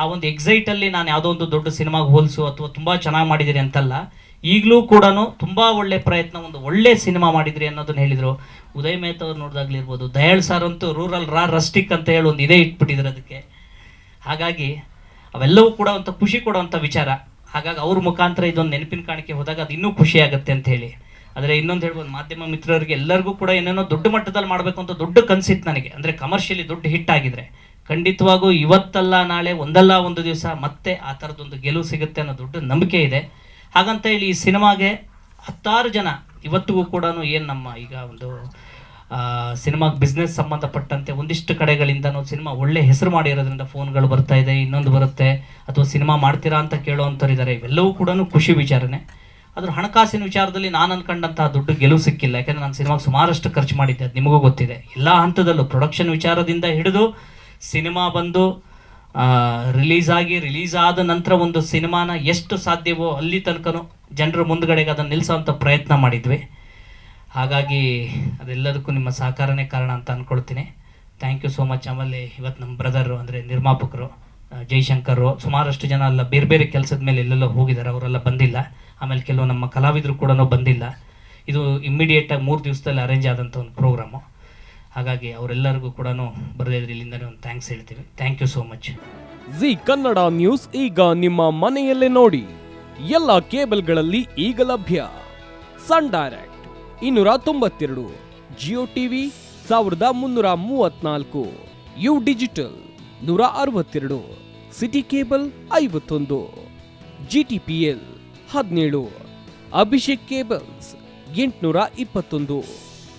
ಆ ಒಂದು ಎಕ್ಸೈಟ್ ಅಲ್ಲಿ ನಾನು ಯಾವುದೋ ಒಂದು ದೊಡ್ಡ ಸಿನಿಮಾಗೆ ಹೋಲಿಸು ಅಥವಾ ತುಂಬಾ ಚೆನ್ನಾಗಿ ಮಾಡಿದಿರಿ ಅಂತಲ್ಲ, ಈಗಲೂ ಕೂಡ ತುಂಬಾ ಒಳ್ಳೆ ಪ್ರಯತ್ನ, ಒಂದು ಒಳ್ಳೆ ಸಿನಿಮಾ ಮಾಡಿದ್ರಿ ಅನ್ನೋದನ್ನ ಹೇಳಿದರು. ಉದಯ್ ಮೆಹ್ತಾ ಅವ್ರು ನೋಡಿದಾಗ್ಲಿರ್ಬೋದು, ದಯಾಳ್ ಸರ್ ಅಂತೂ ರೂರಲ್ ರಾ ರಸ್ಟಿಕ್ ಅಂತ ಹೇಳಿ ಒಂದು ಇದೇ ಇಟ್ಬಿಟ್ಟಿದ್ರು ಅದಕ್ಕೆ. ಹಾಗಾಗಿ ಅವೆಲ್ಲವೂ ಕೂಡ ಒಂದು ಖುಷಿ ಕೊಡುವಂಥ ವಿಚಾರ. ಹಾಗಾಗಿ ಅವ್ರ ಮುಖಾಂತರ ಇದೊಂದು ನೆನಪಿನ ಕಾಣಿಕೆ ಹೋದಾಗ ಅದು ಇನ್ನೂ ಖುಷಿ ಆಗುತ್ತೆ ಅಂತ ಹೇಳಿ. ಆದರೆ ಇನ್ನೊಂದು ಹೇಳ್ಬೋದು, ಮಾಧ್ಯಮ ಮಿತ್ರರಿಗೆ ಎಲ್ಲರಿಗೂ ಕೂಡ ಏನೇನೋ ದೊಡ್ಡ ಮಟ್ಟದಲ್ಲಿ ಮಾಡಬೇಕು ಅಂತ ದೊಡ್ಡ ಕನಸಿತ್ತು ನನಗೆ. ಅಂದರೆ ಕಮರ್ಷಿಯಲಿ ದೊಡ್ಡ ಹಿಟ್ ಆಗಿದ್ರೆ. ಖಂಡಿತವಾಗೂ ಇವತ್ತಲ್ಲ, ನಾಳೆ ಒಂದಲ್ಲ, ಒಂದು ದಿವಸ ಮತ್ತೆ ಆ ಥರದ್ದೊಂದು ಗೆಲುವು ಸಿಗುತ್ತೆ ಅನ್ನೋ ದೊಡ್ಡ ನಂಬಿಕೆ ಇದೆ. ಹಾಗಂತ ಹೇಳಿ ಈ ಸಿನಿಮಾಗೆ ಹತ್ತಾರು ಜನ, ಇವತ್ತಿಗೂ ಕೂಡ ಏನು ನಮ್ಮ ಈಗ ಒಂದು ಸಿನಿಮಾ ಬಿಸ್ನೆಸ್ ಸಂಬಂಧಪಟ್ಟಂತೆ ಒಂದಿಷ್ಟು ಕಡೆಗಳಿಂದ ಸಿನಿಮಾ ಒಳ್ಳೆ ಹೆಸರು ಮಾಡಿರೋದ್ರಿಂದ ಫೋನ್ಗಳು ಬರ್ತಾ ಇದೆ, ಇನ್ನೊಂದು ಬರುತ್ತೆ. ಅಥವಾ ಸಿನಿಮಾ ಮಾಡ್ತೀರಾ ಅಂತ ಕೇಳೋವಂಥವ್ರು ಇದ್ದಾರೆ ಇವೆಲ್ಲವೂ ಕೂಡ ಖುಷಿ ವಿಚಾರನೆ. ಅದ್ರ ಹಣಕಾಸಿನ ವಿಚಾರದಲ್ಲಿ ನಾನು ಅನ್ಕೊಂಡಂತಹ ದುಡ್ಡು ಗೆಲುವು ಸಿಕ್ಕಿಲ್ಲ. ಯಾಕಂದ್ರೆ ನಾನು ಸಿನಿಮಾಗೆ ಸುಮಾರಷ್ಟು ಖರ್ಚು ಮಾಡಿದ್ದೆ, ಅದು ನಿಮಗೂ ಗೊತ್ತಿದೆ. ಎಲ್ಲ ಹಂತದಲ್ಲೂ ಪ್ರೊಡಕ್ಷನ್ ವಿಚಾರದಿಂದ ಹಿಡಿದು ಸಿನಿಮಾ ಬಂದು ರಿಲೀಸ್ ಆಗಿ ರಿಲೀಸ್ ಆದ ನಂತರ ಒಂದು ಸಿನಿಮಾನ ಎಷ್ಟು ಸಾಧ್ಯವೋ ಅಲ್ಲಿ ತನಕನೂ ಜನರ ಮುಂದ್ಗಡೆಗೆ ಅದನ್ನು ನಿಲ್ಲಿಸೋವಂಥ ಪ್ರಯತ್ನ ಮಾಡಿದ್ವಿ. ಹಾಗಾಗಿ ಅದೆಲ್ಲದಕ್ಕೂ ನಿಮ್ಮ ಸಹಕಾರನೇ ಕಾರಣ ಅಂತ ಅಂದ್ಕೊಳ್ತೀನಿ ಥ್ಯಾಂಕ್ ಯು ಸೋ ಮಚ್ ಆಮೇಲೆ ಇವತ್ತು ನಮ್ಮ ಬ್ರದರು ಅಂದರೆ ನಿರ್ಮಾಪಕರು ಜೈಶಂಕರು, ಸುಮಾರಷ್ಟು ಜನ ಎಲ್ಲ ಬೇರೆ ಬೇರೆ ಕೆಲಸದ ಮೇಲೆ ಎಲ್ಲೆಲ್ಲೋ ಹೋಗಿದ್ದಾರೆ, ಅವರೆಲ್ಲ ಬಂದಿಲ್ಲ. ಆಮೇಲೆ ಕೆಲವು ನಮ್ಮ ಕಲಾವಿದರು ಕೂಡ ಬಂದಿಲ್ಲ. ಇದು ಇಮ್ಮಿಡಿಯೇಟಾಗಿ ಮೂರು ದಿವಸದಲ್ಲಿ ಅರೇಂಜ್ ಆದಂಥ ಒಂದು ಪ್ರೋಗ್ರಾಮು ಹಾಗಾಗಿ ಅವರೆಲ್ಲರಿಗೂ ಕೂಡ ಬರದೇ ಇದ್ರೆ ಇಲ್ಲಿಂದನೇ ಒಂದು ಥ್ಯಾಂಕ್ಸ್ ಹೇಳ್ತೀವಿ thank you so much Zee Kannada news ಈಗ ನಿಮ್ಮ ಮನೆಯಲ್ಲೇ ನೋಡಿ. ಎಲ್ಲ ಕೇಬಲ್ಗಳಲ್ಲಿ ಈಗ ಲಭ್ಯ. ಸನ್ ಡೈರೆಕ್ಟ್ ಇನ್ನೂರ ತೊಂಬತ್ತೆರಡು ಜಿಯೋ ಟಿವಿ ಸಾವಿರದ ಮುನ್ನೂರ ಮೂವತ್ನಾಲ್ಕು ಯು ಡಿಜಿಟಲ್ ನೂರ ಅರವತ್ತೆರಡು ಸಿಟಿ ಕೇಬಲ್ ಐವತ್ತೊಂದು ಜಿ ಟಿ ಪಿ ಎಲ್ ಹದಿನೇಳು ಅಭಿಷೇಕ್ ಕೇಬಲ್ಸ್ ಎಂಟುನೂರ ಇಪ್ಪತ್ತೊಂದು.